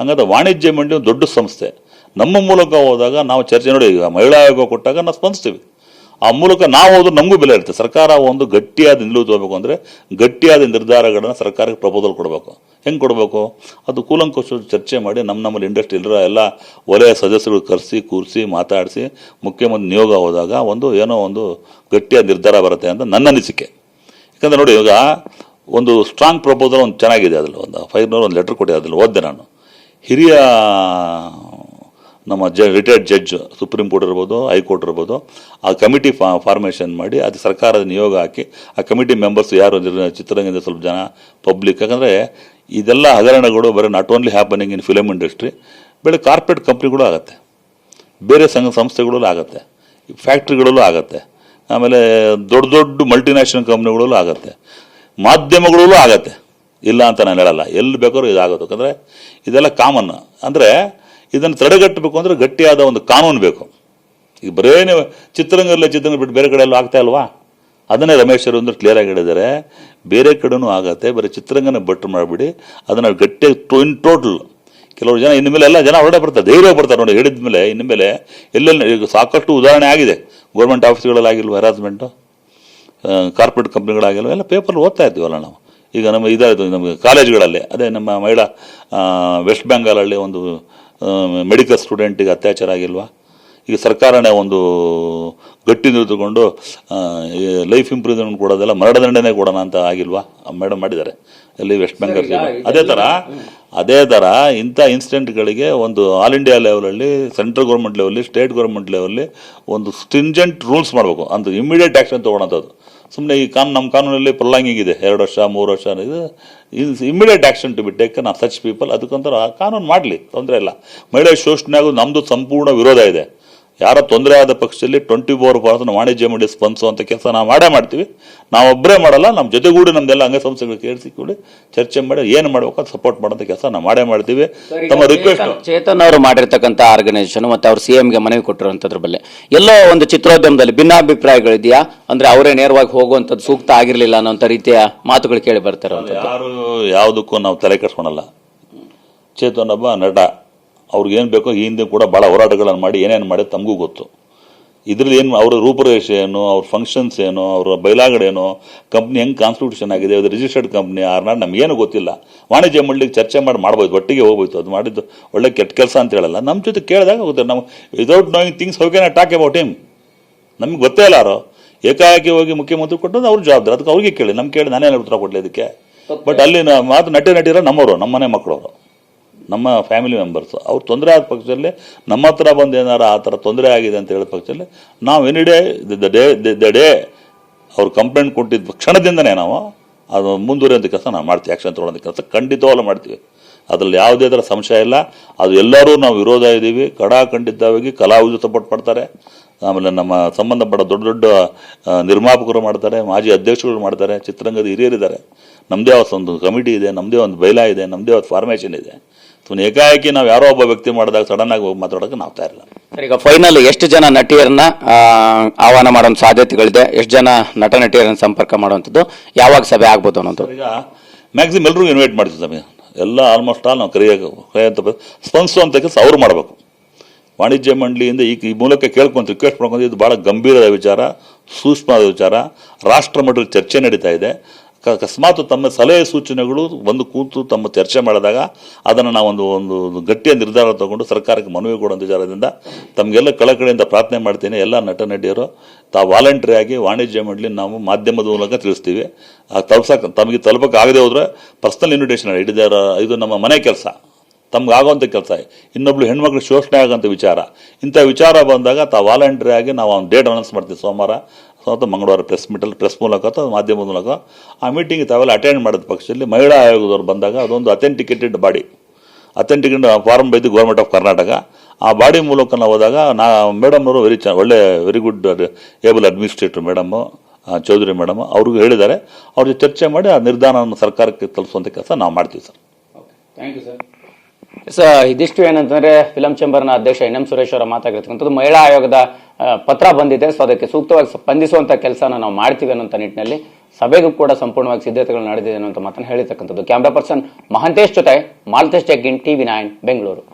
ಹಂಗಾದ್ರೆ ವಾಣಿಜ್ಯ ಮಂಡಳಿ ದೊಡ್ಡ ಸಂಸ್ಥೆ. ನಮ್ಮ ಮೂಲಕ ಹೋದಾಗ ನಾವು ಚರ್ಚೆ ನೋಡಿ ಮಹಿಳಾ ಆಯೋಗ ಕೊಟ್ಟಾಗ ನಾವು ಸ್ಪಂದಿಸ್ತೀವಿ. ಆ ಮೂಲಕ ನಾವು ಹೋದ್ರೆ ನಮಗೂ ಬೆಲೆ ಇರುತ್ತೆ. ಸರ್ಕಾರ ಒಂದು ಗಟ್ಟಿಯಾದ ನಿಲುವು ತಗೋಬೇಕು ಅಂದರೆ ಗಟ್ಟಿಯಾದ ನಿರ್ಧಾರಗಳನ್ನು ಸರ್ಕಾರಕ್ಕೆ ಪ್ರಪೋಸಲ್ ಕೊಡಬೇಕು. ಹೆಂಗೆ ಕೊಡಬೇಕು? ಅದು ಕೂಲಂಕುಶ ಚರ್ಚೆ ಮಾಡಿ ನಮ್ಮ ನಮ್ಮಲ್ಲಿ ಇಂಡಸ್ಟ್ರಿ ಇಲ್ಲರ ಎಲ್ಲ ವಲಯ ಸದಸ್ಯರು ಕರೆಸಿ, ಕೂರಿಸಿ, ಮಾತಾಡಿಸಿ ಮುಖ್ಯಮಂತ್ರಿ ನಿಯೋಗ ಹೋದಾಗ ಒಂದು ಏನೋ ಒಂದು ಗಟ್ಟಿಯಾದ ನಿರ್ಧಾರ ಬರುತ್ತೆ ಅಂತ ನನ್ನ ಅನಿಸಿಕೆ. ಯಾಕಂದರೆ ನೋಡಿ ಇವಾಗ ಒಂದು ಸ್ಟ್ರಾಂಗ್ ಪ್ರಪೋಸಲ್ ಒಂದು ಚೆನ್ನಾಗಿದೆ ಅದರಲ್ಲಿ. ಒಂದು ಫೈವ್ನೂರು ಒಂದು ಲೆಟ್ರ್ ಕೊಟ್ಟಿದೆ ಅದರಲ್ಲಿ ಓದಿದೆ ನಾನು. ಹಿರಿಯ ನಮ್ಮ ಜ ರಿಟೈರ್ಡ್ ಜಡ್ಜ್ ಸುಪ್ರೀಂ ಕೋರ್ಟ್ ಇರ್ಬೋದು ಹೈಕೋರ್ಟ್ ಇರ್ಬೋದು, ಆ ಕಮಿಟಿ ಫಾ ಫಾರ್ಮೇಷನ್ ಮಾಡಿ, ಅದು ಸರ್ಕಾರದ ನಿಯೋಗ ಹಾಕಿ, ಆ ಕಮಿಟಿ ಮೆಂಬರ್ಸ್ ಯಾರು ಚಿತ್ರರಂಗದ ಸ್ವಲ್ಪ ಜನ ಪಬ್ಲಿಕ್ ಯಾಕಂದರೆ ಇದೆಲ್ಲ ಹಗರಣಗಳು ಬರೀ not only happening in film industry ಬೇರೆ ಕಾರ್ಪೊರೇಟ್ ಕಂಪ್ನಿಗಳು ಆಗುತ್ತೆ. ಬೇರೆ ಸಂಘ, ಸಂಸ್ಥೆಗಳಲ್ಲೂ ಆಗುತ್ತೆ. ಫ್ಯಾಕ್ಟ್ರಿಗಳಲ್ಲೂ ಆಗುತ್ತೆ. ಆಮೇಲೆ ದೊಡ್ಡ ದೊಡ್ಡ ಮಲ್ಟಿನ್ಯಾಷನಲ್ ಕಂಪ್ನಿಗಳಲ್ಲೂ ಆಗುತ್ತೆ. ಮಾಧ್ಯಮಗಳಲ್ಲೂ ಆಗತ್ತೆ. ಇಲ್ಲ ಅಂತ ನಾನು ಹೇಳಲ್ಲ. ಎಲ್ಲಿ ಬೇಕಾದ್ರೂ ಇದಾಗುತ್ತೆ. ಯಾಕಂದರೆ ಇದೆಲ್ಲ ಕಾಮನ್ ಅಂದರೆ ಇದನ್ನು ತಡೆಗಟ್ಟಬೇಕು ಅಂದರೆ ಗಟ್ಟಿಯಾದ ಒಂದು ಕಾನೂನು ಬೇಕು. ಈಗ ಬರೇ ನೀವು ಚಿತ್ರರಂಗದಲ್ಲೇ ಚಿತ್ರರಂಗ ಬಿಟ್ಟು ಬೇರೆ ಕಡೆ ಎಲ್ಲ ಆಗ್ತಾ ಇಲ್ವಾ? ಅದನ್ನೇ ರಮೇಶ್ ಅವರು ಅಂದ್ರೆ ಕ್ಲಿಯರ್ ಆಗಿ ಹೇಳಿದ್ದಾರೆ. ಬೇರೆ ಕಡೆನೂ ಆಗತ್ತೆ. ಬರೀ ಚಿತ್ರರಂಗನ ಬಟ್ಟು ಮಾಡಿಬಿಡಿ. ಅದನ್ನು ಗಟ್ಟಿ ಇನ್ ಟೋಟಲ್ ಕೆಲವರು ಜನ ಇನ್ನು ಮೇಲೆ ಎಲ್ಲ ಜನ ಹೊರಡೆ ಬರ್ತಾರೆ. ಧೈರ್ಯ ಬರ್ತಾರೆ ನೋಡಿ. ಹೇಳಿದ ಮೇಲೆ, ಇನ್ನು ಮೇಲೆ ಎಲ್ಲೆಲ್ಲ ಈಗ ಸಾಕಷ್ಟು ಉದಾಹರಣೆ ಆಗಿದೆ. ಗೌರ್ಮೆಂಟ್ ಆಫೀಸ್ಗಳಲ್ಲಿ ಆಗಿಲ್ವ ಹರಾಸ್ಮೆಂಟು ಕಾರ್ಪೊರೇಟ್ ಕಂಪ್ನಿಗಳಾಗಿಲ್ವ ಎಲ್ಲ ಪೇಪರ್ ಓದ್ತಾ ಇರ್ತೀವಲ್ಲ ನಾವು. ಈಗ ನಮ್ಮ ಇದಾಯಿತು ನಮಗೆ ಕಾಲೇಜುಗಳಲ್ಲಿ. ಅದೇ ನಮ್ಮ ಮಹಿಳಾ ವೆಸ್ಟ್ ಬೆಂಗಾಲಲ್ಲಿ ಒಂದು ಮೆಡಿಕಲ್ ಸ್ಟೂಡೆಂಟಿಗೆ ಅತ್ಯಾಚಾರ ಆಗಿಲ್ವಾ? ಈಗ ಸರ್ಕಾರನೇ ಒಂದು ಗಟ್ಟಿ ನಿಂತುಕೊಂಡು ಲೈಫ್ ಇಂಪ್ರೂವ್ಮೆಂಟ್ ಕೊಡೋದೆಲ್ಲ ಮರಣದಂಡನೆ ಕೊಡೋಣ ಅಂತ ಆಗಿಲ್ವಾ? ಮೇಡಮ್ ಮಾಡಿದ್ದಾರೆ. ಅಲ್ಲಿ ವೆಸ್ಟ್ ಬೆಂಗಾಲ್ ಅದೇ ಥರ ಅದೇ ಥರ ಇಂಥ ಇನ್ಸಿಡೆಂಟ್ಗಳಿಗೆ ಒಂದು ಆಲ್ ಇಂಡಿಯಾ ಲೆವೆಲಲ್ಲಿ ಸೆಂಟ್ರಲ್ ಗೌರ್ಮೆಂಟ್ ಲೆವೆಲ್ಲಿ ಸ್ಟೇಟ್ ಗೌರ್ಮೆಂಟ್ ಲೆವೆಲ್ಲಿ ಒಂದು ಸ್ಟ್ರಿಂಜೆಂಟ್ ರೂಲ್ಸ್ ಮಾಡಬೇಕು. ಅಂತ ಇಮಿಡಿಯೇಟ್ ಆ್ಯಕ್ಷನ್ ತೊಗೊಳೋಂಥದ್ದು. ಸುಮ್ಮನೆ ಈ ಕಾನ್ ನಮ್ಮ ಕಾನೂನಲ್ಲಿ ಪ್ರೊಲಾಂಗಿಂಗ್ ಇದೆ. ಎರಡು ವರ್ಷ, ಮೂರು ವರ್ಷ ಇದು immediate action to be taken on such people ಅದಕ್ಕೊಂಥರ ಕಾನೂನು ಮಾಡಲಿ, ತೊಂದರೆ ಇಲ್ಲ. ಮಹಿಳೆ ಶೋಷಣೆ ಆಗೋದು ನಮ್ಮದು ಸಂಪೂರ್ಣ ವಿರೋಧ ಇದೆ. ಯಾರ ತೊಂದರೆ ಆದ ಪಕ್ಷದಲ್ಲಿ ಟ್ವೆಂಟಿ ಫೋರ್ ಪರ್ಸೆಂಟ್ ವಾಣಿಜ್ಯ ಮಂಡಳಿ ಅಂತ ಕೆಲಸ ನಾವು ಮಾಡೇ ಮಾಡ್ತೀವಿ. ನಾವೊಬ್ಬರೇ ಮಾಡಲ್ಲ ನಮ್ಮ ಜೊತೆಗೂಡಿ ನಮ್ದೆಲ್ಲ ಅಂಗಸಂಸ್ಥೆಗಳು ಕೇಳಿಸಿಕೊಂಡು ಚರ್ಚೆ ಮಾಡಿ ಏನು ಮಾಡಬೇಕು ಅದು ಸಪೋರ್ಟ್ ಮಾಡೋಂಥ ಕೆಲಸ ನಾವು ಮಾಡೇ ಮಾಡ್ತೀವಿ. ತಮ್ಮ ರಿಕ್ವೆಸ್ಟ್ ಚೇತನ್ ಅವರು ಮಾಡಿರ್ತಕ್ಕಂಥ ಆರ್ಗನೈಸೇಷನ್ ಮತ್ತೆ ಅವ್ರು ಸಿ ಗೆ ಮನವಿ ಕೊಟ್ಟಿರುವಂಥದ್ರ ಬಲ್ಲೆ ಎಲ್ಲೋ ಒಂದು ಚಿತ್ರೋದ್ಯಮದಲ್ಲಿ ಭಿನ್ನಾಭಿಪ್ರಾಯಗಳಿದೆಯಾ? ಅಂದ್ರೆ ಅವರೇ ನೇರವಾಗಿ ಹೋಗುವಂಥದ್ದು ಸೂಕ್ತ ಆಗಿರಲಿಲ್ಲ ಅನ್ನೋಂಥ ರೀತಿಯ ಮಾತುಗಳು ಕೇಳಿ ಬರ್ತಾರೆ ಯಾರು ಯಾವುದಕ್ಕೂ ನಾವು ತಲೆ ಕೆಡ್ಸ್ಕೊಳಲ್ಲ. ಚೇತನ್ ಒಬ್ಬ ನಟ. ಅವ್ರಿಗೇನು ಬೇಕೋ ಈ ಹಿಂದೆ ಕೂಡ ಭಾಳ ಹೋರಾಟಗಳನ್ನು ಮಾಡಿ ಏನೇನು ಮಾಡಿ ತಮಗೂ ಗೊತ್ತು. ಇದರಲ್ಲಿ ಏನು ಅವರ ರೂಪುರೇಷೆ ಏನು ಅವ್ರ ಫಂಕ್ಷನ್ಸ್ ಏನು ಅವರ ಬಯಲಾಗಡೇನು ಕಂಪ್ನಿ ಹೆಂಗೆ ಕಾನ್ಸ್ಟಿಟ್ಯೂಷನ್ ಆಗಿದೆ ಅದು ರಿಜಿಸ್ಟರ್ಡ್ ಕಂಪ್ನಿ ಆರ್ನಾಡ್ ನಮಗೇನು ಗೊತ್ತಿಲ್ಲ. ವಾಣಿಜ್ಯ ಮಂಡಳಿಗೆ ಚರ್ಚೆ ಮಾಡಿ ಮಾಡ್ಬೋದು ಒಟ್ಟಿಗೆ ಹೋಗ್ಬೋದು ಅದು ಮಾಡಿದ್ದು ಒಳ್ಳೆ ಕೆಟ್ಟ ಕೆಲಸ ಅಂತ ಹೇಳಲ್ಲ. ನಮ್ಮ ಜೊತೆ ಕೇಳಿದಾಗ ಗೊತ್ತಿಲ್ಲ ನಾವು ವಿದೌಟ್ ನೋಯಿಂಗ್ ಥಿಂಗ್ಸ್ ಹೋಗಿ ನಾ ಟಾಕ್ ಅಬೌಟ್ ಹಿಮ್ ನಮ್ಗೆ ಗೊತ್ತೇ ಇಲ್ಲ ಯಾರೋ ಏಕಾಏಕಿ ಹೋಗಿ ಮುಖ್ಯಮಂತ್ರಿ ಕೊಟ್ಟದ್ದು ಅವ್ರ ಜವಾಬ್ದಾರಿ ಅದಕ್ಕೆ ಅವ್ರಿಗೆ ಕೇಳಿ. ನಮ್ಗೆ ಕೇಳಿ ನಾನೇ ಉತ್ತರ ಕೊಡಲಿ ಇದಕ್ಕೆ? ಬಟ್ ಅಲ್ಲಿ ಮಾತು ನಟಿ ನಟಿರೋ ನಮ್ಮವರು ನಮ್ಮನೆ ಮಕ್ಕಳವರು ನಮ್ಮ ಫ್ಯಾಮಿಲಿ ಮೆಂಬರ್ಸ್. ಅವ್ರು ತೊಂದರೆ ಆದ ಪಕ್ಷದಲ್ಲಿ ನಮ್ಮ ಹತ್ರ ಬಂದು ಏನಾರ ಆ ಥರ ತೊಂದರೆ ಆಗಿದೆ ಅಂತ ಹೇಳಿದ ಪಕ್ಷದಲ್ಲಿ ನಾವು any day, the day the day ಅವ್ರು ಕಂಪ್ಲೇಂಟ್ ಕೊಟ್ಟಿದ್ದ ಕ್ಷಣದಿಂದನೇ ನಾವು ಅದು ಮುಂದುವರಿಯೋಂಥ ಕೆಲಸ ನಾವು ಮಾಡ್ತೀವಿ ಆ್ಯಕ್ಷನ್ ತೊಗೊಳೋಂಥ ಕೆಲಸ ಖಂಡಿತವಾಗ್ಲೂ ಮಾಡ್ತೀವಿ. ಅದರಲ್ಲಿ ಯಾವುದೇ ಥರ ಸಂಶಯ ಇಲ್ಲ. ಅದು ಎಲ್ಲರೂ ನಾವು ವಿರೋಧ ಇದ್ದೀವಿ. ಕಡಾಖಂಡಿತವಾಗಿ ಕಲಾವಿದರು ಸಪೋರ್ಟ್ ಮಾಡ್ತಾರೆ. ಆಮೇಲೆ ನಮ್ಮ ಸಂಬಂಧಪಟ್ಟ ದೊಡ್ಡ ದೊಡ್ಡ ನಿರ್ಮಾಪಕರು ಮಾಡ್ತಾರೆ, ಮಾಜಿ ಅಧ್ಯಕ್ಷರು ಮಾಡ್ತಾರೆ, ಚಿತ್ರರಂಗದ ಹಿರಿಯರಿದ್ದಾರೆ. ನಮ್ಮದೇ ಒಂದು ಕಮಿಟಿ ಇದೆ ನಮ್ಮದೇ ಒಂದು ಬೈಲಾ ಇದೆ ನಮ್ಮದೇ ಒಂದು ಫಾರ್ಮೇಷನ್ ಇದೆ. ಸುಮ್ಮನೆ ಏಕಾಏಕಿ ನಾವು ಯಾರೋ ಒಬ್ಬ ವ್ಯಕ್ತಿ ಮಾಡಿದಾಗ ಸಡನ್ ಆಗಿ ಹೋಗಿ ಮಾತಾಡೋಕೆ ನಾವು ತಯಾರಿಲ್ಲ. ಸರ್, ಈಗ ಫೈನಲ್ ಎಷ್ಟು ಜನ ನಟಿಯರನ್ನ ಆಹ್ವಾನ ಮಾಡೋ ಸಾಧ್ಯತೆಗಳಿದೆ? ಎಷ್ಟು ಜನ ನಟ ನಟಿಯರನ್ನ ಸಂಪರ್ಕ ಮಾಡುವಂಥದ್ದು? ಯಾವಾಗ ಸಭೆ ಆಗ್ಬೋದು ಅನ್ನೋದು? ಈಗ ಮ್ಯಾಕ್ಸಿಮಮ್ ಎಲ್ಲರಿಗೂ ಇನ್ವೈಟ್ ಮಾಡ್ತೀವಿ ನಮಗೆ ಎಲ್ಲ ಆಲ್ಮೋಸ್ಟ್ ಆಲ್ ನಾವು ಕರೆಯ ಕರೆಯಂತ ಅಂತ ಕೆಲಸ ಅವ್ರು ಮಾಡಬೇಕು. ವಾಣಿಜ್ಯ ಮಂಡಳಿಯಿಂದ ಈ ಈ ಮೂಲಕ ಕೇಳ್ಕೊಂಡು ರಿಕ್ವೆಸ್ಟ್ ಮಾಡ್ಕೊಂಡು ಇದು ಭಾಳ ಗಂಭೀರದ ವಿಚಾರ ಸೂಕ್ಷ್ಮವಾದ ವಿಚಾರ ರಾಷ್ಟ್ರ ಮಟ್ಟದಲ್ಲಿ ಚರ್ಚೆ ನಡೀತಾ ಇದೆ. ಅಕಸ್ಮಾತ್ ತಮ್ಮ ಸಲಹೆ ಸೂಚನೆಗಳು ಒಂದು ಕೂತು ತಮ್ಮ ಚರ್ಚೆ ಮಾಡಿದಾಗ ಅದನ್ನು ನಾವು ಒಂದು ಗಟ್ಟಿಯ ನಿರ್ಧಾರ ತಗೊಂಡು ಸರ್ಕಾರಕ್ಕೆ ಮನವಿ ಕೊಡುವಂಥ ವಿಚಾರದಿಂದ ತಮಗೆಲ್ಲ ಕಳಕಳಿಯಿಂದ ಪ್ರಾರ್ಥನೆ ಮಾಡ್ತೀನಿ. ಎಲ್ಲ ನಟ ನಟಿಯರು ತಾವು ವಾಲಂಟ್ರಿಯಾಗಿ ವಾಣಿಜ್ಯ ಮಂಡಳಿ ನಾವು ಮಾಧ್ಯಮದ ಮೂಲಕ ತಿಳಿಸ್ತೀವಿ. ಆ ತಲುಪ್ಸಕ್ಕೆ ತಮಗೆ ತಲುಪಕ್ಕೆ ಆಗದೆ ಹೋದ್ರೆ ಪರ್ಸ್ನಲ್ ಇನ್ವಿಟೇಷನ್ ಇಡಿದಾರ ಇದು ನಮ್ಮ ಮನೆ ಕೆಲಸ. ತಮ್ಗೆ ಆಗುವಂಥ ಕೆಲಸ. ಇನ್ನೊಬ್ಳು ಹೆಣ್ಮಕ್ಳು ಶೋಷಣೆ ಆಗೋಂಥ ವಿಚಾರ. ಇಂಥ ವಿಚಾರ ಬಂದಾಗ ತಾ ವಾಲಂಟ್ರಿ ಆಗಿ ನಾವು ಒಂದು ಡೇಟ್ ಅನೌನ್ಸ್ ಮಾಡ್ತೀವಿ ಸೋಮವಾರ. ಅಥವಾ ಮಂಗಳವಾರ ಪ್ರೆಸ್ ಮೀಟಲ್ಲಿ ಪ್ರೆಸ್ ಮೂಲಕ ಅಥವಾ ಮಾಧ್ಯಮದ ಮೂಲಕ. ಆ ಮೀಟಿಂಗ್ ತಾವೆಲ್ಲ ಅಟೆಂಡ್ ಮಾಡಿದ ಪಕ್ಷದಲ್ಲಿ ಮಹಿಳಾ ಆಯೋಗದವ್ರು ಬಂದಾಗ ಅದೊಂದು authenticated body authenticate form by the government of Karnataka ಆ ಬಾಡಿ ಮೂಲಕ ನಾವು ಹೋದಾಗ ನಾ, ಮೇಡಮ್ನವರು ವೆರಿ ಚ, ಒಳ್ಳೆ very good able administrator madam Chaudhary madam, ಅವ್ರಿಗೂ ಹೇಳಿದ್ದಾರೆ. ಅವ್ರಿಗೆ ಚರ್ಚೆ ಮಾಡಿ ಆ ನಿರ್ಧಾರವನ್ನು ಸರ್ಕಾರಕ್ಕೆ ತಲುಪಿಸುವಂಥ ಕೆಲಸ ನಾವು ಮಾಡ್ತೀವಿ sir. Thank you sir so ಇದಿಷ್ಟು ಏನಂತಂದ್ರೆ ಫಿಲಂ ಚೇಂಬರ್ನ ಅಧ್ಯಕ್ಷ ಎನ್ ಎಂ ಸುರೇಶ್ ಅವರ ಮಾತಾಗಿರ್ತಕ್ಕಂಥದ್ದು ಮಹಿಳಾ ಆಯೋಗದ ಪತ್ರ ಬಂದಿದೆ. ಸೊ ಅದಕ್ಕೆ ಸೂಕ್ತವಾಗಿ ಸ್ಪಂದಿಸುವಂತ ಕೆಲಸನ ನಾವು ಮಾಡ್ತೀವಿ ಅನ್ನೋಂತ ನಿಟ್ಟಿನಲ್ಲಿ ಸಭೆಗೂ ಕೂಡ ಸಂಪೂರ್ಣವಾಗಿ ಸಿದ್ಧತೆಗಳು ನಡೆದಿದೆ ಅಂತ ಮಾತನ್ನು ಹೇಳಿರ್ತಕ್ಕಂಥದ್ದು. ಕ್ಯಾಮ್ರಾ ಪರ್ಸನ್ ಮಹಂತೇಶ್ ಜೊತೆ ಮಾಲ್ತೇಶ್ ಜಗ್ಗಿನ್ ಟಿವಿ ನೈನ್, ಬೆಂಗಳೂರು.